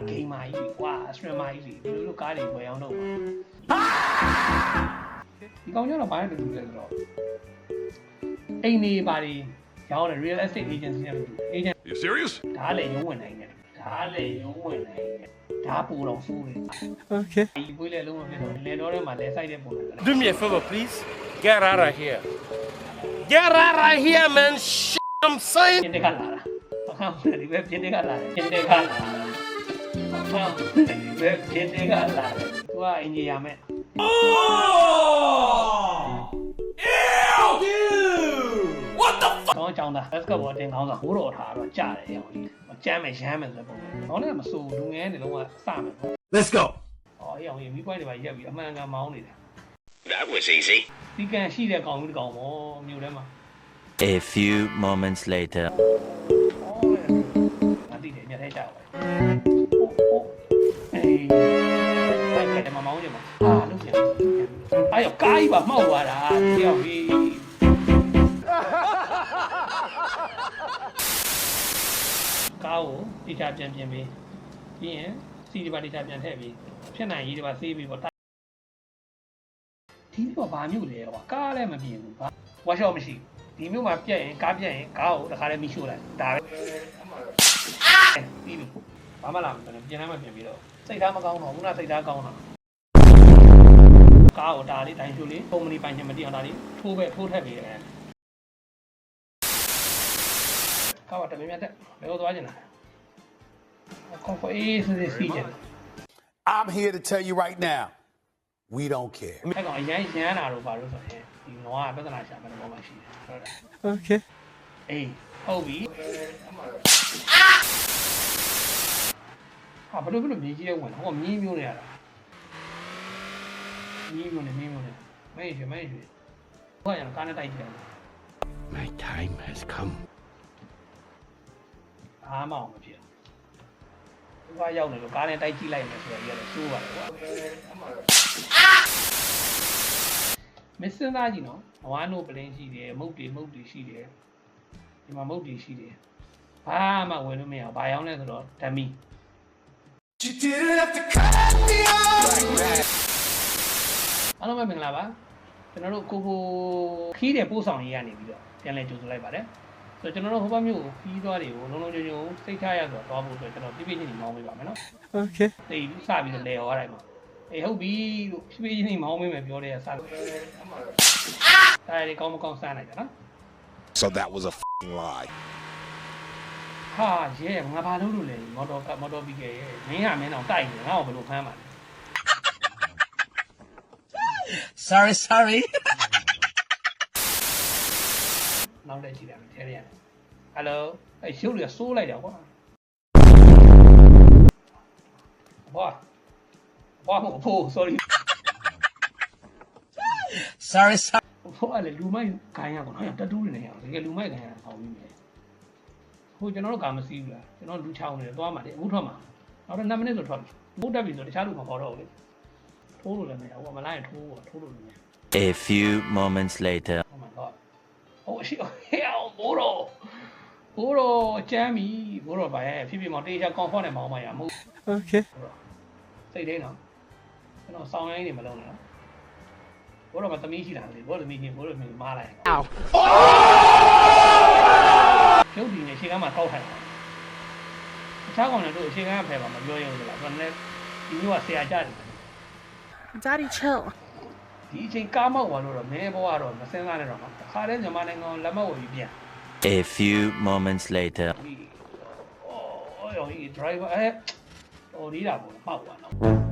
မာကြီးကွာစထရမာကြီးဒီလိုလိုကားတွေဝယ်အောင်လုပ်ပါဒီကောင်ကျတော့ဘာလဲတူတူလဲဆိုတော့အိမ်နေပါတွေရောင်းတယ် real estate agency နဲ့တူ agent You serious? ဒါလည်းရုံးဝင်နိုင်တယ်ဒါလည်းရုံးဝင်နိုင်တယ်ဒါပူတော့ဆိုးတယ် Okay. ဒီပွေးလည်းလုံးဝပြတော့လေတော့ထဲမှာလဲဆိုင်တဲ့ပုံစံ Do me a favor, please. Get out of here. Get out of here, man. Shit, I'm saying. ပြင်းတက်ကလာတာအခါဒီပဲပြင်းတက်ကလာတယ်ပြင်းတက်ကလာ အခါဒီပဲပြင်းတက်ကလာတယ်သူကအင်ဂျီယာမဲ့ What the fuck? ကောင်းကြောင်းသား basketball တင်ကောင်းဆိုဟိုးတော်ထားတော့ကြားတယ်ရောကျမ်းမယ်ရမ်းမယ်ဆိုတဲ့ပုံစံကောင်းတယ်မစိုးလူငယ်နေလုံးဝစမယ်ပေါ့ Let's go. အော်အေးအောင်ရေမိပွိုင်းတွေပါရက်ပြီးအမှန်ကန်မောင်းနေတယ် That was easy. ဒီကန်ရှိတဲ့ကောင်ကြီးတစ်ကောင်ပေါ့မြို့ထဲမှာ A few moments later. အော်ငါသိတယ်မြတ်ထဲကြောက်ပဲဟိုဟို အေးအဲ့ဒါမမောင်းနေမှာအာလို့ပြန်အဲ့ရောကားကြီးပါမှောက်သွားတာတယောက်ကြီးကားကိုတိကျပြန်ပြင်ပြီးပြီးရင်စီဒီပါတိကျပြန်ထည့်ပြီးဖြစ်နိုင်ရေးဒီပါဆေးပြီးပေါ့ဒီမျိုးဘာမျိုးလဲကွာကားလည်းမပြင်ဘူးဘာဝါရှော့မရှိဒီမျိုးမှာပြက်ရင်ကားပြက်ရင်ကားကိုတခါတည်းမိရှို့လိုက်ဒါပဲပြီးပြီ ဘာမှလာမပြင်ပြင်လည်းမပြင်ပြီးတော့စိတ်သားမကောင်းတော့ခုနစိတ်သားကောင်းတာကားကိုဒါလေးတိုင်းရှို့လေးကုမ္ပဏီပိုင်ရှင်မသိအောင်ဒါလေးထိုးပဲထိုးထက်ပြီးတယ်ကားကတမင်မြတ်တဲ့ဘယ်လိုသွားကျင်လဲကွန်ဖေးစ်စစ်စီကျင် I'm here to tell you right now, we don't care. အဲ့ကောင်အရင်ရမ်းတာတော့ဘာလို့ဆိုရင်ဒီနွားကပြဿနာရှာမယ်တော့မှရှိတယ်ဟုတ်တယ် Okay. အေးဟုတ်ပြီ ဟာဘယ်လိုဘယ်လိုမြည်ကြီးတဲ့ဝင်ဟောမြည်မျိုးနေရတာမြည်မျိုးနေမြည်မျိုးနေမဲရွှေမဲရွှေဘာရံကားနဲ့တိုက်ကြည့်တယ် My time has come. အားမအောင်မဖြစ်ဘူးဘာရောက်နေလို့ကားနဲ့တိုက်ကြည့်လိုက်မယ်ဆိုတော့ရရတယ်စိုးပါတယ်ကွာမစင်သားကြီးနော်ဝါနိုပလင်းရှိတယ်မုတ်တီမုတ်တီရှိတယ်ဒီမှာမုတ်တီရှိတယ်ဘာမှဝင်လို့မရဘူးဘာရောက်လဲဆိုတော့ဓမီ You didn't have to cut me off. အားလုံးပဲမင်္ဂလာပါကျွန်တော်တို့ကိုကိုခီးတဲ့ပို့ဆောင်ရေးကနေပြီးတော့ပြန်လဲကြိုဆိုလိုက်ပါတယ်ဆိုတော့ကျွန်တော်တို့ဟိုဘက်မြို့ကိုခီးသွားတွေကိုလုံးလုံးချုံချုံစိတ်ထားရဆိုတော့သွားဖို့အတွက်ကျွန်တော်ပြပြချင်းညီမောင်းပေးပါမယ်နော် Okay. သိပြီးစပြီးတော့လဲရောတိုင်းမှာအေးဟုတ်ပြီလို့ပြပြချင်းညီမောင်းပေးမယ်ပြောတယ်စပြီးဒါရီကောင်းမကောင်းစမ်းလိုက်ကြနော် So that was a fing lie. ဟာရဲငါဘာလုပ်လို့လဲမော်တော်မော်တော်ဘီကယ်ရဲ့မင်းဟာမင်းတော့တိုက်နေငါ့ကိုဘယ်လိုဖမ်းမှာလဲ Sorry, sorry. နောက်တက်ကြည့်လိုက်မယ်ထဲထဲရတယ်ဟယ်လိုအဲ့ရုပ်တွေကစိုးလိုက်တာကွာဘာဘာမဖို့ sorry Sorry, sorry. ဟိုအဲ့လေလူမိုက်ခိုင်းရပါတော့တတူးနေနေရအောင်တကယ်လူမိုက်ခိုင်းရတာပေါ့ပြီးမယ် ဟိုကျွန်တော်တို့ကမစီးဘူးလားကျွန်တော်လူချောင်းနေတယ်သွားမှတယ်အခုထွက်မှာနောက်တော့2မိနစ်ဆိုထွက်ပြီဘုတ်တက်ပြီဆိုတခြားလူမခေါ်တော့ဘူးလေထိုးလို့လည်းမရဘူးမလိုက်ရင်ထိုးပေါ့ထိုးလို့လည်းမရ A few moments later. Oh my god ဟိုရှိဟဲ့အောင်ဘိုးတော်ဘိုးတော်ကျမ်းပြီဘိုးတော်ပါရဲ့ဖြစ်ဖြစ်မောင်တေးချာ comfort နဲ့မောင်းမရမဟုတ် Okay. စိတ်သေးနော်ကျွန်တော်စောင်းရိုင်းနေမလုံးနဲ့နော်ဘိုးတော်ကသမီးရှိတာလေဘိုးတော်သမီးချင်းဘိုးတော်သမီးမားလိုက်အောင်ကျုပ်ဒီနေရှေ့က မှတောက်ထိုင်တာတခြားကောင်တွေတို့အရှေ့ကဖယ်ပါမပြောရဘူးလားကျွန်တော်လည်းဒီမျိုးကဆရာကြတယ် Daddy, chill. ဒီအချိန်ကားမောက်သွားလို့တော့မဲဘွားတော့မစင်းစားနဲ့တော့နော်ခါတဲ့မြန်မာနိုင်ငံကိုလက်မောက်ဝယ်ပြီးပြန် A few moments later. ဒီအော်ရောဒီ driver အဲဟိုဒီတာပေါ့ပေါက်သွားတော့